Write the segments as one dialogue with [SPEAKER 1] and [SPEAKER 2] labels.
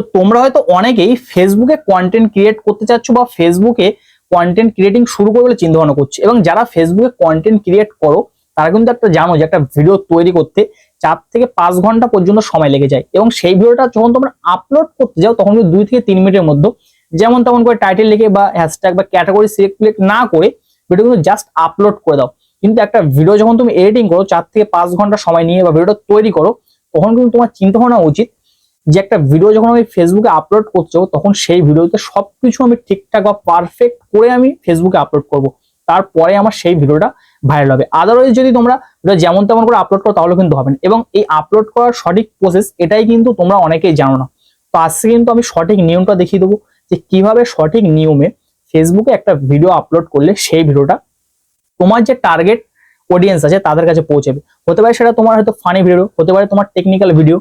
[SPEAKER 1] তো তোমরা হয়তো অনেকেই ফেসবুকে কন্টেন্ট ক্রিয়েট করতে চাচ্ছ বা ফেসবুকে কন্টেন্ট ক্রিয়েটিং শুরু করবে বলে চিন্তা ভাবনা করছ। এবং যারা ফেসবুকে কন্টেন্ট ক্রিয়েট করো, তারা কিন্তু একটা জানো যে একটা ভিডিও তৈরি করতে চার থেকে পাঁচ ঘণ্টা পর্যন্ত সময় লেগে যায়। এবং সেই ভিডিওটা যখন তোমরা আপলোড করতে যাও, তখন কিন্তু দুই থেকে তিন মিনিটের মধ্যে, যেমন তেমন করে টাইটেল লিখে বা হ্যাশট্যাগ বা ক্যাটাগরি সিলেক্ট না করে ভিডিও কিন্তু জাস্ট আপলোড করে দাও। কিন্তু একটা ভিডিও যখন তুমি এডিটিং করো, চার থেকে পাঁচ ঘণ্টা সময় নিয়ে বা ভিডিওটা তৈরি করো, তখন কিন্তু তোমার চিন্তা ভাবনা উচিত যে একটা ভিডিও যখন আমি ফেসবুকে আপলোড করছ, তখন সেই ভিডিওতে সবকিছু আমি ঠিকঠাক বা পারফেক্ট করে আমি ফেসবুকে আপলোড করব। তারপরে আমার সেই ভিডিওটা ভাইরাল হবে। আদারওয়াইজ যদি তোমরা যেমন তেমন করে আপলোড করো তাহলে কিন্তু হবে না। এবং এই আপলোড করার সঠিক প্রসেস এটাই কিন্তু তোমরা অনেকেই জানো না। তো আজকে কিন্তু আমি সঠিক নিয়মটা দেখিয়ে দেবো, যে কীভাবে সঠিক নিয়মে ফেসবুকে একটা ভিডিও আপলোড করলে সেই ভিডিওটা তোমার যে টার্গেট অডিয়েন্স আছে, তাদের কাছে পৌঁছাবে। হতে পারে সেটা তোমার হয়তো ফানি ভিডিও হতে পারে তোমার টেকনিক্যাল ভিডিও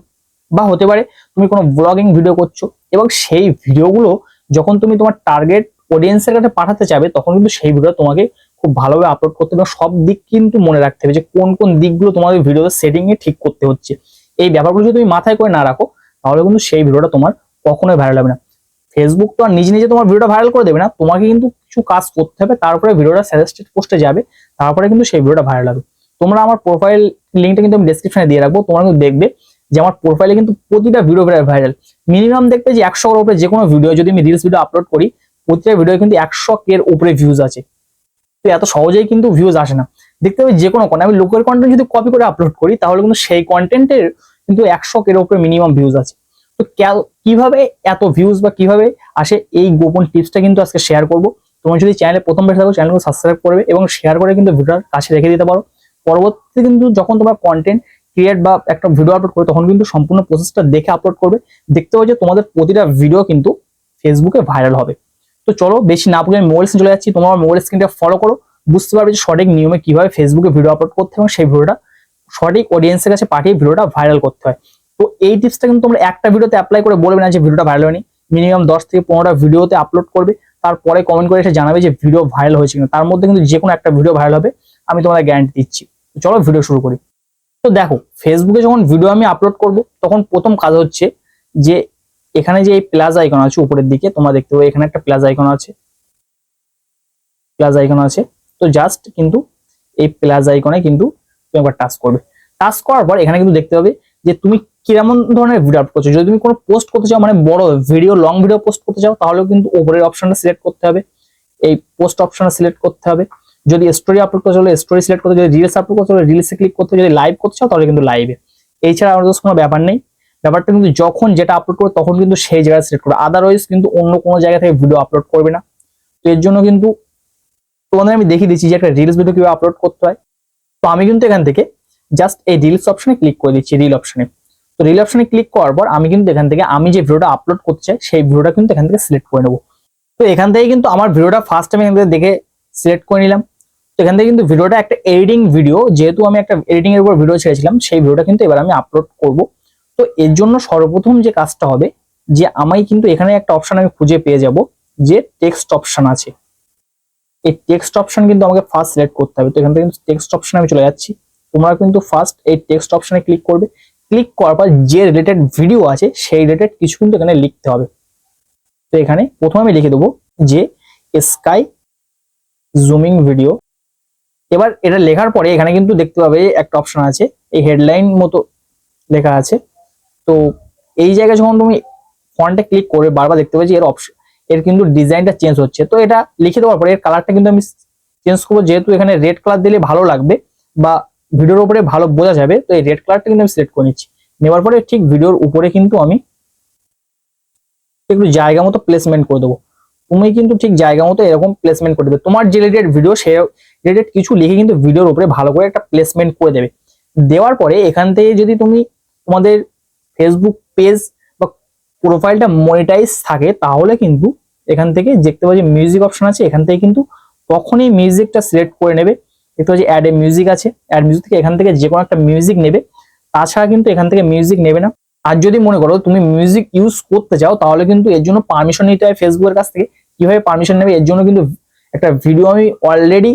[SPEAKER 1] বা হতে পারে তুমি কোনো ব্লগিং ভিডিও করছ এবং সেই ভিডিওগুলো যখন তুমি তোমার টার্গেট অডিয়েন্সের কাছে পাঠাতে চাবে তখন কিন্তু সেই ভিডিও তোমাকে খুব ভালোভাবে আপলোড করতে হবে সব দিক কিন্তু মনে রাখতে হবে যে কোন কোন দিকগুলো তোমাদের ভিডিওতে সেটিং এ ঠিক করতে হচ্ছে। এই ব্যাপারগুলো যদি তুমি মাথায় করে না রাখো, তাহলে কিন্তু সেই ভিডিওটা তোমার কখনোই ভাইরাল হবে না। ফেসবুক তো আর নিজে নিজে তোমার ভিডিওটা ভাইরাল করে দেবে না, তোমাকে কিন্তু কিছু কাজ করতে হবে তারপরে ভিডিওটা সাজেস্টেড পোস্টে যাবে, তারপরে কিন্তু সেই ভিডিওটা ভাইরাল হবে। তোমরা আমার প্রোফাইল লিঙ্কটা কিন্তু আমি ডেসক্রিপশনে দিয়ে রাখব, তোমরা কিন্তু দেখবে যে আমার প্রোফাইলে কিন্তু প্রতিটা ভিডিও ভাইরাল মিনিমাম দেখবে যে একশো উপরে যে কোনো ভিডিও যদি আমি রিলস ভিডিও আপলোড করি, প্রতিটা ভিডিও কিন্তু একশো এর উপরে ভিউজ আছে। তো এত সহজেই কিন্তু ভিউজ আসে না। দেখতে হবে যে কোনো আমি লোকের কন্টেন্ট যদি কপি করে আপলোড করি, তাহলে কিন্তু সেই কন্টেন্টের কিন্তু একশো এর উপরে মিনিমাম ভিউজ আছে। তো কীভাবে এত ভিউজ বা কীভাবে আসে, এই গোপন টিপসটা কিন্তু আজকে শেয়ার করব। তোমার যদি চ্যানেলে প্রথম বেশি থাকো চ্যানেলকে সাবস্ক্রাইব করবে এবং শেয়ার করে কিন্তু ভিডিওর কাছে রেখে দিতে পারো। পরবর্তীতে কিন্তু যখন তোমার কন্টেন্ট ক্রিয়েট বা একটা ভিডিও আপলোড করবে তখন কিন্তু সম্পূর্ণ প্রসেসটা দেখে আপলোড করবে। দেখতে হবে যে তোমাদের প্রতিটা ভিডিও কিন্তু ফেসবুকে ভাইরাল হবে। তো চলো, বেশি না পড়ে আমি মোবাইল স্ক্রিন চলে যাচ্ছি। তোমার মোবাইল স্ক্রিনটা ফলো করো। বুঝতে পারবে যে সঠিক নিয়মে কীভাবে ফেসবুকে ভিডিও আপলোড করতে হয় সেই ভিডিওটা সঠিক অডিয়েন্সের কাছে পাঠিয়ে ভিডিওটা ভাইরাল করতে হয়। তো এই টিপসটা কিন্তু তোমরা একটা ভিডিওতে অ্যাপ্লাই করে বলবে না যে ভিডিওটা ভাইরাল হয়নি। মিনিমাম দশ থেকে পনেরোটা ভিডিওতে আপলোড করবে। তারপরে কমেন্ট করে এসে জানাবে যে ভিডিও ভাইরাল হয়েছে কিনা। তার মধ্যে কিন্তু যে কোনো একটা ভিডিও ভাইরাল হবে। আমি তোমাদের গ্যারান্টি দিচ্ছি। চলো ভিডিও শুরু করি। তো দেখো ফেসবুকে যখন ভিডিও আমি আপলোড করব, তখন প্রথম কাজ হচ্ছে যে, এখানে যে এই প্লাস আইকন আছে উপরের দিকে, তোমরা দেখতে পাবে এখানে একটা প্লাস আইকন আছে। প্লাস আইকন আছে। তো জাস্ট কিন্তু এই প্লাস আইকনে কিন্তু তুমি একবার টাচ করবে। টাচ করার পর এখানে কিন্তু দেখতে পাবে যে, তুমি কীরকম ধরনের ভিডিও আপলোড করছ। যদি তুমি কোনো পোস্ট করতে চাও মানে বড় ভিডিও লং ভিডিও পোস্ট করতে চাও, তাহলেও কিন্তু উপরের অপশনটা সিলেক্ট করতে হবে। এই পোস্ট অপশনটা সিলেক্ট করতে হবে। যদি স্টোরি আপলোড করতে হলে স্টোরি সিলেক্ট করতে যদি রিলস আপলোড করতে হলে রিলসে ক্লিক করতে যদি লাইভ করতে চাও, তাহলে কিন্তু লাইভে এছাড়া আমাদের কোনো ব্যাপার নেই। ব্যাপারটা কিন্তু যখন যেটা আপলোড করবে, তখন কিন্তু সেই জায়গায় সিলেক্ট করবে। আদারওয়াইজ কিন্তু অন্য কোনো জায়গা থেকে ভিডিও আপলোড করবে না। তো এর জন্য কিন্তু তোমাদের আমি দেখিয়ে দিচ্ছি যে একটা রিলস ভিডিও কীভাবে আপলোড করতে হয়। তো আমি কিন্তু এখান থেকে জাস্ট এই রিলস অপশনে ক্লিক করে দিচ্ছি রিল অপশনে তো রিল অপশনে ক্লিক করার পর আমি কিন্তু এখান থেকে আমি যে ভিডিওটা আপলোড করতে চাই, সেই ভিডিওটা কিন্তু এখান থেকে সিলেক্ট করে নেব। তো এখান থেকে কিন্তু আমার ভিডিওটা ফার্স্ট আমি এখান থেকে দেখে সিলেক্ট করে নিলাম। এখান থেকে কিন্তু ভিডিওটা একটা এডিটিং ভিডিও যেহেতু আমি একটা এডিটিং এর উপর ভিডিও ছেড়েছিলাম, সেই ভিডিওটা কিন্তু এবার আমি আপলোড করব। তো এর জন্য সর্বপ্রথম যে কাজটা হবে, যে আমি কিন্তু এখানে একটা অপশন আমি খুঁজে পেয়ে যাব, যে টেক্সট অপশন আছে। এই টেক্সট অপশন কিন্তু আমাকে ফার্স্ট সিলেক্ট করতে হবে। তো এখান থেকে কিন্তু টেক্সট অপশন আমি চলে যাচ্ছি। তোমরা কিন্তু ফার্স্ট এই টেক্সট অপশনে ক্লিক করবে। ক্লিক করার পর যে রিলেটেড ভিডিও আছে, সেই রিলেটেড কিছু কিন্তু এখানে লিখতে হবে। তো এখানে প্রথমে আমি লিখে দেবো যে স্কাই জুমিং ভিডিও এবার এটা লেখার পরে এখানে কিন্তু দেখতে পাবে একটা অপশন আছে, এই হেডলাইন মতো লেখা আছে। তো এই জায়গায় যখন তুমি ফন্টে ক্লিক করে বারবার দেখতে পাচ্ছি এর অপশন এর কিন্তু ডিজাইনটা চেঞ্জ হচ্ছে। তো এটা লিখে দেওয়ার পরে এর কালারটা কিন্তু আমি চেঞ্জ করব, যেহেতু এখানে রেড কালার দিলে ভালো লাগবে বা ভিডিওর উপরে ভালো বোঝা যাবে, তো এই রেড কালারটা কিন্তু আমি সিলেক্ট করে নিচ্ছি। নেওয়ার পরে ঠিক ভিডিওর উপরে কিন্তু আমি একটু জায়গা মতো প্লেসমেন্ট করে দেবো। তুমি কিন্তু ঠিক জায়গা মতো এরকম প্লেসমেন্ট করে দেবে। তোমার যে রিলেটেড ভিডিও সে রিলেটেড কিছু লিখে কিন্তু ভিডিওর উপরে ভালো করে একটা প্লেসমেন্ট করে দেবে। দেওয়ার পরে এখান থেকে যদি তুমি তোমাদের ফেসবুক পেজ বা প্রোফাইলটা মনিটাইজ থাকে, তাহলে কিন্তু এখান থেকে দেখতে পাচ্ছি মিউজিক অপশন আছে, এখান থেকে কিন্তু তখনই মিউজিকটা সিলেক্ট করে নেবে। দেখতে পাচ্ছি অ্যাড এ মিউজিক আছে অ্যাড মিউজিক থেকে এখান থেকে যে কোনো একটা মিউজিক নেবে। তাছাড়া কিন্তু এখান থেকে মিউজিক নেবে না। আর যদি মনে করো তুমি মিউজিক ইউজ করতে চাও, তাহলে কিন্তু এর জন্য পারমিশন নিতে হয় ফেসবুকের কাছ থেকে। কীভাবে পারমিশন নেবে? এর জন্য কিন্তু একটা ভিডিও আমি অলরেডি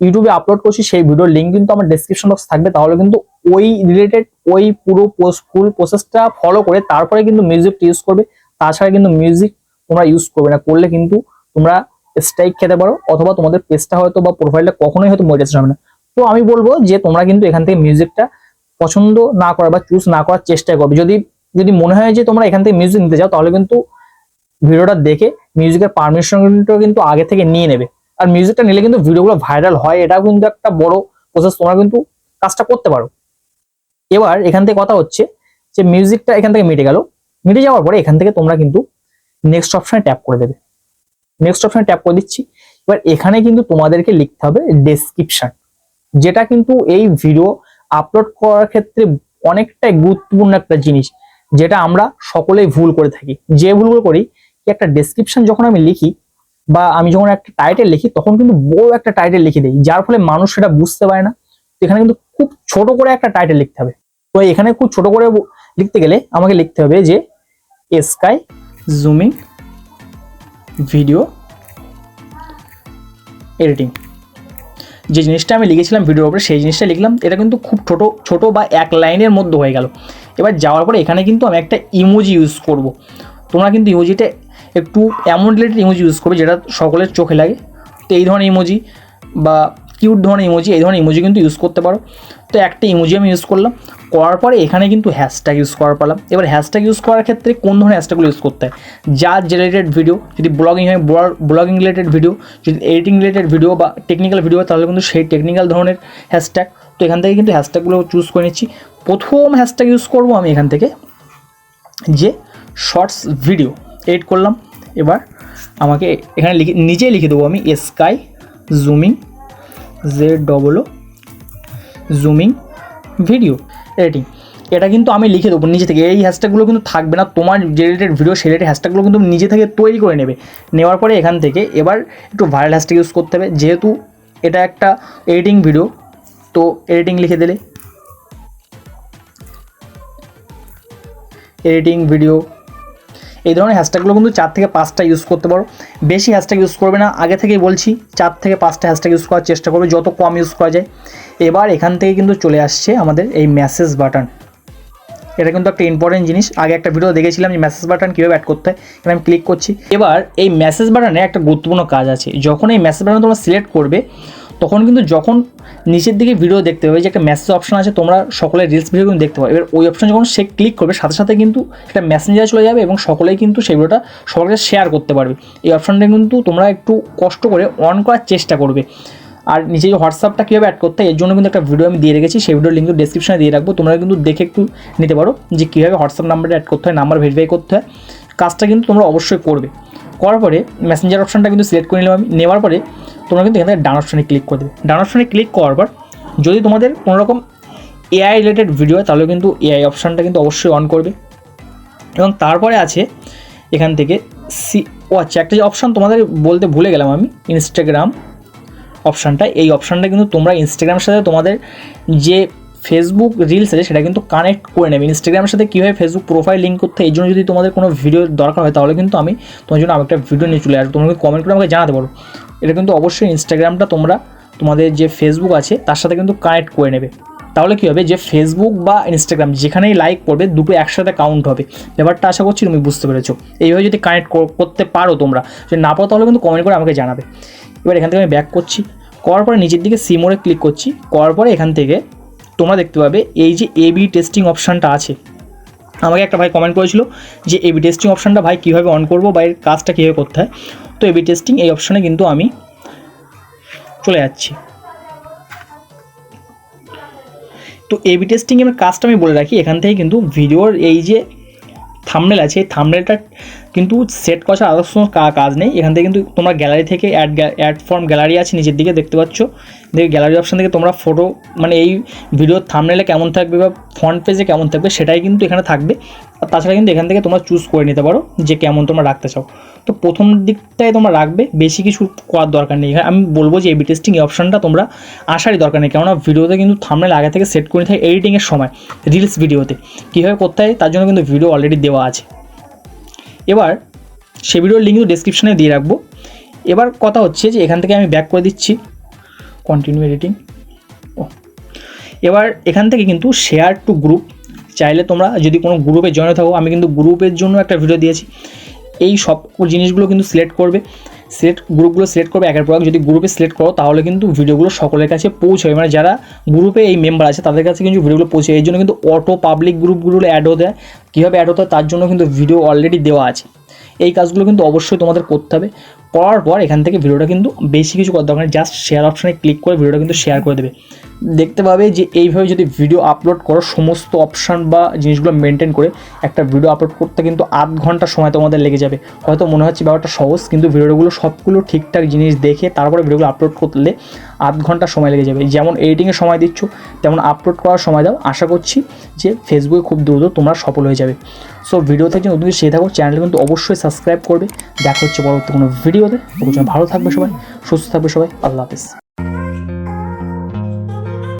[SPEAKER 1] ইউটিউবে আপলোড করছি, সেই ভিডিওর লিঙ্ক কিন্তু আমার ডেসক্রিপশন বক্স থাকবে। তাহলে কিন্তু ওই রিলেটেড ওই পুরো ফুল প্রসেসটা ফলো করে তারপরে কিন্তু মিউজিকটা ইউজ করবে। তাছাড়া কিন্তু মিউজিক তোমরা ইউজ করবে না, করলে কিন্তু তোমরা স্ট্রাইক খেতে পারো, অথবা তোমাদের পেজটা হয়তো বা প্রোফাইলটা কখনোই হয়তো মনিটাইজেশন হবে না। তো আমি বলব যে তোমরা কিন্তু এখান থেকে মিউজিকটা পছন্দ না করা বা চুজ না করার চেষ্টা করবে। যদি যদি মনে হয় যে তোমরা এখান থেকে মিউজিক নিতে চাও, তাহলে কিন্তু ভিডিওটা দেখে মিউজিকের পারমিশনটা কিন্তু আগে থেকে নিয়ে নেবে। আর মিউজিকটা নিলে কিন্তু ভিডিওগুলো ভাইরাল হয়। এটাও কিন্তু একটা বড় প্রসেস তোমরা কিন্তু কাজটা করতে পারো। এবার এখান থেকে কথা হচ্ছে যে মিউজিকটা এখান থেকে মিটে গেল। মিটে যাওয়ার পরে এখান থেকে তোমরা কিন্তু নেক্সট অপশানে ট্যাপ করে দেবে। নেক্সট অপশানে ট্যাপ করে দিচ্ছি। এবার এখানে কিন্তু তোমাদেরকে লিখতে হবে ডেসক্রিপশন যেটা কিন্তু এই ভিডিও আপলোড করার ক্ষেত্রে অনেকটাই গুরুত্বপূর্ণ একটা জিনিস। যেটা আমরা সকলেই ভুল করে থাকি। যে ভুলগুলো করি, একটা ডেসক্রিপশন যখন আমি লিখি বা আমি যখন একটা টাইটেল লিখি, তখন কিন্তু বড় একটা টাইটেল লিখে দিই, যার ফলে মানুষ সেটা বুঝতে পারে না। তো এখানে কিন্তু খুব ছোট করে একটা টাইটেল লিখতে হবে। তো এখানে খুব ছোট করে লিখতে গেলে আমাকে লিখতে হবে যে স্কাই জুমিং ভিডিও এডিটিং যে জিনিসটা আমি লিখেছিলাম ভিডিওর উপরে, সেই জিনিসটা লিখলাম। এটা কিন্তু খুব ছোট ছোট বা এক লাইনের মধ্যে হয়ে গেল। এবার যাওয়ার পরে এখানে কিন্তু আমি একটা ইমোজি ইউজ করব। তোমরা কিন্তু ইমোজিটা একটু এমন রিলেটেড ইমোজি ইউজ করবে যেটা সকলের চোখে লাগে। তো এই ধরনের ইমোজি বা কিউট ধরনের ইমোজি এই ধরনের ইমোজি কিন্তু ইউজ করতে পারো। তো একটা ইমোজি আমি ইউজ করলাম, করার পরে এখানে কিন্তু হ্যাশট্যাগ ইউজ করার পারলাম। এবার হ্যাশট্যাগ ইউজ করার ক্ষেত্রে কোন ধরনের হ্যাশট্যাগুলো ইউজ করতে হয়? যার রিলেটেড ভিডিও যদি ব্লগিং হয় ব্লগিং রিলেটেড ভিডিও যদি এডিটিং রিলেটেড ভিডিও বা টেকনিক্যাল ভিডিও তাহলে কিন্তু সেই টেকনিক্যাল ধরনের হ্যাশট্যাগ তো এখান থেকে কিন্তু হ্যাশট্যাগুলো চুজ করে নিচ্ছি। প্রথম হ্যাশট্যাগ ইউজ করব আমি এখান থেকে, যে শর্টস ভিডিও এডিট করলাম। এবার আমাকে এখানে লিখে, নিজেই লিখে দেবো আমি Sky Zooming Z double O zooming video editing এটা কিন্তু আমি লিখে দেবো নিজে থেকে। এই হ্যাশট্যাগুলো কিন্তু থাকবে না। তোমার যে রিলেটেড ভিডিও সেই রিলেটেড হ্যাশট্যাগুলো কিন্তু নিজে থেকে তৈরি করে নেবে। নেওয়ার পরে এখান থেকে এবার একটু ভাইরাল হ্যাশট্যাগ ইউজ করতে হবে। যেহেতু এটা একটা এডিটিং ভিডিও তো এডিটিং লিখে দিলে। এডিটিং ভিডিও এই ধরনের হ্যাশট্যাগুলো কিন্তু চার থেকে পাঁচটা ইউজ করতে পারো। বেশি হ্যাশট্যাগ ইউজ করবে না, আগে থেকেই বলছি, চার থেকে পাঁচটা হ্যাশট্যাগ ইউজ করার চেষ্টা করবে, যত কম ইউজ করা যায়। এবার এখান থেকে কিন্তু চলে আসছে আমাদের এই মেসেজ বাটন এটা কিন্তু একটা ইম্পর্টেন্ট জিনিস। আগে একটা ভিডিও দেখেছিলাম যে মেসেজ বাটন কীভাবে অ্যাড করতে হয় এখানে আমি ক্লিক করছি। এবার এই মেসেজ বাটনে একটা গুরুত্বপূর্ণ কাজ আছে। যখন এই মেসেজ বাটন তোমরা সিলেক্ট করবে তখন কিন্তু যখন নিচের দিকে ভিডিও দেখতে পাবে যে একটা মেসেজ অপশন আছে, তোমরা সকলে রিলস ভিডিও কিন্তু দেখতে পাবে। এবার ওই অপশন যখন সে ক্লিক করবে, সাথে সাথে কিন্তু একটা মেসেঞ্জারে চলে যাবে এবং সকলেই কিন্তু সেই ভিডিওটা সকলকে শেয়ার করতে পারবে। এই অপশনটা কিন্তু তোমরা একটু কষ্ট করে অন করার চেষ্টা করবে। আর নিচে যে হোয়াটসঅ্যাপটা কীভাবে অ্যাড করতে হয়, এর জন্য কিন্তু একটা ভিডিও আমি দিয়ে রেখেছি, সেই ভিডিও লিঙ্ক ডিসক্রিপশনে দিয়ে রাখব। তোমরা কিন্তু দেখে একটু নিতে পারো যে কীভাবে হোয়াটসঅ্যাপ নাম্বারটা অ্যাড করতে হয় নাম্বার ভেরিফাই করতে হয়। কাজটা কিন্তু তোমরা অবশ্যই করবে। করার পরে মেসেঞ্জার অপশনটা কিন্তু সিলেক্ট করে নিলাম আমি। নেওয়ার পরে তোমরা কিন্তু এখান ডান অপশনে ক্লিক করে দেবে। ডান অপশনে ক্লিক করার পর যদি তোমাদের কোনোরকম এআই রিলেটেড ভিডিও হয় তাহলে কিন্তু এআই অপশানটা কিন্তু অবশ্যই অন করবে। এবং তারপরে আছে এখান থেকে সি ও আচ্ছা একটা যে অপশান তোমাদের বলতে ভুলে গেলাম আমি ইনস্টাগ্রাম অপশানটা এই অপশানটা কিন্তু তোমরা ইনস্টাগ্রামের সাথে তোমাদের যে ফেসবুক রিলস আছে, সেটা কিন্তু কানেক্ট করে নেবে। ইনস্টাগ্রামের সাথে কীভাবে ফেসবুক প্রোফাইল লিঙ্ক করতে এই জন্য যদি তোমাদের কোনো ভিডিও দরকার হয়, তাহলে কিন্তু আমি তোমার জন্য আরেকটা ভিডিও নিয়ে চলে আসব। তোমরা কমেন্ট করে আমাকে জানাতে পারো। এটা কিন্তু অবশ্যই ইনস্টাগ্রামটা তোমরা, তোমাদের যে ফেসবুক আছে, তার সাথে কিন্তু কানেক্ট করে নেবে। তাহলে কী হবে? যে ফেসবুক বা ইনস্টাগ্রাম যেখানেই লাইক করবে, দুটো একসাথে কাউন্ট হবে। ব্যাপারটা আশা করছি তুমি বুঝতে পেরেছ। এইভাবে যদি কানেক্ট করতে পারো তোমরা, যদি না পারো, তাহলে কিন্তু কমেন্ট করে আমাকে জানাবে। এবার এখান থেকে আমি ব্যাক করছি। করার পরে নিচের দিকে সিমোরে ক্লিক করছি। করার পরে এখান থেকে তোমরা দেখতে পাবে এই যে এ বি টেস্টিং অপশানটা আছে। আমাকে একটা ভাই কমেন্ট করেছিল যে এ বি টেস্টিং অপশানটা ভাই কীভাবে অন করব বা এর কাজটা কীভাবে করতে হয়। তো এ বি টেস্টিং এই অপশানে কিন্তু আমি চলে যাচ্ছি। তো এ বি টেস্টিংয়ের কাজটা আমি বলে রাখি, এখান থেকে কিন্তু ভিডিওর এই যে থামনেল আছে, এই থামনেলটা কিন্তু সেট করা আদর্শ কাজ নেই। এখান থেকে কিন্তু তোমরা গ্যালারি থেকে অ্যাড অ্যাড ফর্ম গ্যালারি আছে নিচের দিকে, দেখতে পাচ্ছ? দেখে গ্যালারি অপশান থেকে তোমরা ফটো মানে এই ভিডিওর থামনেলে কেমন থাকবে বা ফ্রন্ট পেজে কেমন থাকবে সেটাই কিন্তু এখানে থাকবে। আর তাছাড়া কিন্তু এখান থেকে তোমরা চুজ করে নিতে পারো যে কেমন তোমরা রাখতে চাও। তো প্রথম দিকটায় তোমরা রাখবে। বেশি কিছু করার দরকার নেই। আমি বলব যে এবি টেস্টিং এই অপশনটা তোমরা আসারই দরকার নেই। কেননা ভিডিওতে কিন্তু থামনেল আগে থেকে সেট করে হয় এডিটিংয়ের সময় রিলস ভিডিওতে। কীভাবে করতে হয় তার জন্য কিন্তু ভিডিও অলরেডি দেওয়া আছে। এবার সে ভিডিওর লিঙ্ক ডিসক্রিপশনে দিয়ে রাখব। এবার কথা হচ্ছে যে এখান থেকে আমি ব্যাক করে দিচ্ছি। কন্টিনিউ এডিটিং ও। এবার এখান থেকে কিন্তু শেয়ার টু গ্রুপ চাইলে তোমরা যদি কোনো গ্রুপে জয়েন থাকো, আমি কিন্তু গ্রুপের জন্য একটা ভিডিও দিয়েছি। এই সব জিনিসগুলো কিন্তু সিলেক্ট করবে। সিলেক্ট গ্রুপগুলো সিলেক্ট করবে, একের পর এক যদি গ্রুপে সিলেক্ট করো, তাহলে কিন্তু ভিডিওগুলো সকলের কাছে পৌঁছাবে। মানে যারা গ্রুপে এই মেম্বার আছে, তাদের কাছে কিন্তু ভিডিওগুলো পৌঁছে এই জন্য কিন্তু অটো পাবলিক গ্রুপগুলো অ্যাডও দেয়। কীভাবে অ্যাড হতে তার জন্য কিন্তু ভিডিও অলরেডি দেওয়া আছে। এই কাজগুলো কিন্তু অবশ্যই তোমাদের করতে হবে। করার পর এখান থেকে ভিডিওটা কিন্তু বেশি কিছু করার দরকার জাস্ট শেয়ার অপশানে ক্লিক করে ভিডিওটা কিন্তু শেয়ার করে দেবে। দেখতে পাবে যে এইভাবে যদি ভিডিও আপলোড করো, সমস্ত অপশান বা জিনিসগুলো মেনটেন করে একটা ভিডিও আপলোড করতে কিন্তু আধ ঘণ্টা সময় তোমাদের লেগে যাবে। হয়তো মনে হচ্ছে ব্যাপারটা সহজ, কিন্তু ভিডিওগুলো সবগুলো ঠিকঠাক জিনিস দেখে তারপরে ভিডিওগুলো আপলোড করলে আধ ঘণ্টা সময় লেগে যাবে। যেমন এডিটিংয়ে সময় দিচ্ছ, তেমন আপলোড করার সময় দাও। আশা করছি যে ফেসবুকে খুব দ্রুত তোমরা সফল হয়ে যাবে। সো ভিডিও থেকে নতুন কিছু শিখে থাকো চ্যানেল কিন্তু অবশ্যই সাবস্ক্রাইব করবে। দেখা হচ্ছে পরবর্তী কোনো ভিডিওতে ভালো থাকবে সবাই, সুস্থ থাকবে সবাই। আল্লাহ হাফিজ।